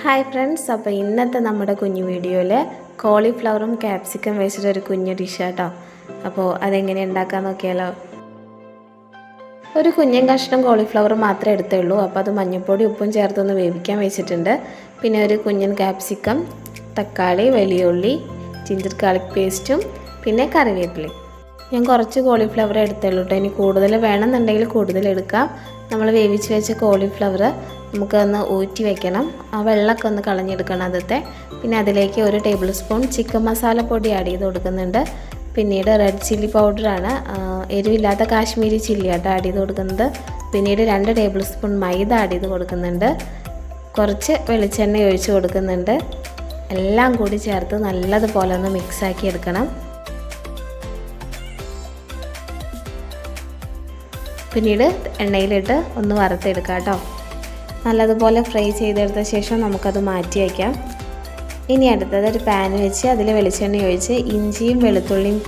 Hi friends അപ്പോൾ ഇന്നത്തെ നമ്മുടെ കുഞ്ഞു വീഡിയോയിൽ കോളിഫ്ലവറും ക്യാപ്സിക്കം വെച്ചിട്ടൊരു കുഞ്ഞു ഡിഷ് കേട്ടോ അപ്പോൾ അതെങ്ങനെ ഉണ്ടാക്കാൻ നോക്കിയാലോ? ഒരു കുഞ്ഞൻ കഷ്ണം കോളിഫ്ലവർ മാത്രമേ എടുത്തുള്ളൂ. അപ്പോൾ അത് മഞ്ഞൾപ്പൊടി ഉപ്പും ചേർത്തൊന്ന് വേവിക്കാൻ വെച്ചിട്ടുണ്ട്. പിന്നെ ഒരു കുഞ്ഞൻ ക്യാപ്സിക്കം തക്കാളി വലിയ ഉള്ളി ജിഞ്ചർ ഗാർലിക് പേസ്റ്റും പിന്നെ കറിവേപ്പിലയും ഞാൻ കുറച്ച് കോളിഫ്ലവർ എടുത്തുള്ളൂ കേട്ടോ ഇനി കൂടുതൽ വേണമെന്നുണ്ടെങ്കിൽ കൂടുതൽ എടുക്കാം. നമ്മൾ വേവിച്ച് വെച്ച കോളിഫ്ലവർ നമുക്കൊന്ന് ഊറ്റി വെക്കണം. ആ വെള്ളമൊക്കെ ഒന്ന് കളഞ്ഞെടുക്കണം അതത്തെ പിന്നെ അതിലേക്ക് ഒരു ടേബിൾ സ്പൂൺ ചിക്കൻ മസാല പൊടി ആഡ് ചെയ്ത് കൊടുക്കുന്നുണ്ട്. പിന്നീട് റെഡ് ചില്ലി പൗഡറാണ് എരിവില്ലാത്ത കാശ്മീരി ചില്ലി ആട്ടോ ആഡ് ചെയ്ത് കൊടുക്കുന്നത്. പിന്നീട് രണ്ട് ടേബിൾ സ്പൂൺ മൈദ ആഡ് ചെയ്ത് കൊടുക്കുന്നുണ്ട്. കുറച്ച് വെളിച്ചെണ്ണ ഒഴിച്ച് കൊടുക്കുന്നുണ്ട്. എല്ലാം കൂടി ചേർത്ത് നല്ലതുപോലെ ഒന്ന് മിക്സാക്കി എടുക്കണം. പിന്നീട് എണ്ണയിലിട്ട് ഒന്ന് വറുത്തെടുക്കാം കേട്ടോ. നല്ലതുപോലെ ഫ്രൈ ചെയ്തെടുത്ത ശേഷം നമുക്കത് മാറ്റി വയ്ക്കാം. ഇനി അടുത്തത് ഒരു പാൻ വെച്ച് അതിൽ വെളിച്ചെണ്ണ ഒഴിച്ച് ഇഞ്ചിയും വെളുത്തുള്ളിയും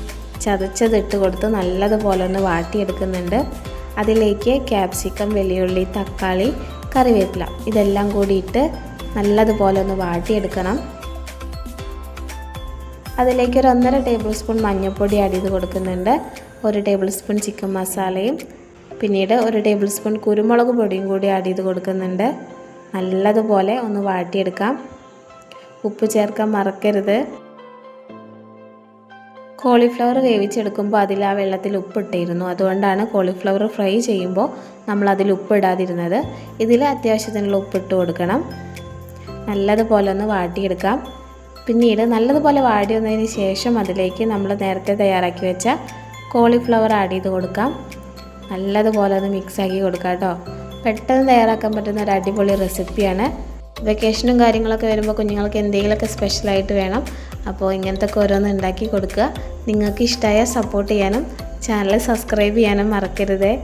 ചതച്ചതിട്ട് കൊടുത്ത് നല്ലതുപോലെ ഒന്ന് വാട്ടിയെടുക്കുന്നുണ്ട്. അതിലേക്ക് ക്യാപ്സിക്കം വെള്ളിയുള്ളി തക്കാളി കറിവേപ്പില ഇതെല്ലാം കൂടിയിട്ട് നല്ലതുപോലെ ഒന്ന് വാട്ടിയെടുക്കണം. അതിലേക്ക് ഒരു ഒന്നര ടേബിൾ സ്പൂൺ മഞ്ഞൾപ്പൊടി ചെയ്ത് കൊടുക്കുന്നുണ്ട്. ഒരു ടേബിൾ സ്പൂൺ ചിക്കൻ മസാലയും പിന്നീട് ഒരു ടേബിൾ സ്പൂൺ കുരുമുളക് പൊടിയും കൂടി ആഡ് ചെയ്ത് കൊടുക്കുന്നുണ്ട്. നല്ലതുപോലെ ഒന്ന് വാട്ടിയെടുക്കാം. ഉപ്പ് ചേർക്കാൻ മറക്കരുത്. കോളിഫ്ലവർ വേവിച്ചെടുക്കുമ്പോൾ അതിൽ ആ വെള്ളത്തിൽ ഉപ്പിട്ടിരുന്നു. അതുകൊണ്ടാണ് കോളിഫ്ലവർ ഫ്രൈ ചെയ്യുമ്പോൾ നമ്മൾ അതിൽ ഉപ്പിടാതിരുന്നത്. ഇതിൽ അത്യാവശ്യത്തിനുള്ള ഉപ്പിട്ട് കൊടുക്കണം. നല്ലതുപോലെ ഒന്ന് വാട്ടിയെടുക്കാം. പിന്നീട് നല്ലതുപോലെ വാടി വന്നതിന് ശേഷം അതിലേക്ക് നമ്മൾ നേരത്തെ തയ്യാറാക്കി വെച്ച കോളിഫ്ലവർ ആഡ് ചെയ്ത് കൊടുക്കാം. നല്ലതുപോലെ ഒന്ന് മിക്സാക്കി കൊടുക്കാം കേട്ടോ. പെട്ടെന്ന് തയ്യാറാക്കാൻ പറ്റുന്ന ഒരു അടിപൊളി റെസിപ്പിയാണ്. വെക്കേഷനും കാര്യങ്ങളൊക്കെ വരുമ്പോൾ കുഞ്ഞുങ്ങൾക്ക് എന്തെങ്കിലുമൊക്കെ സ്പെഷ്യലായിട്ട് വേണം. അപ്പോൾ ഇങ്ങനത്തെ ഓരോന്ന് ഉണ്ടാക്കി കൊടുക്കുക. നിങ്ങൾക്ക് ഇഷ്ടമായ സപ്പോർട്ട് ചെയ്യാനും ചാനൽ സബ്സ്ക്രൈബ് ചെയ്യാനും മറക്കരുതേ.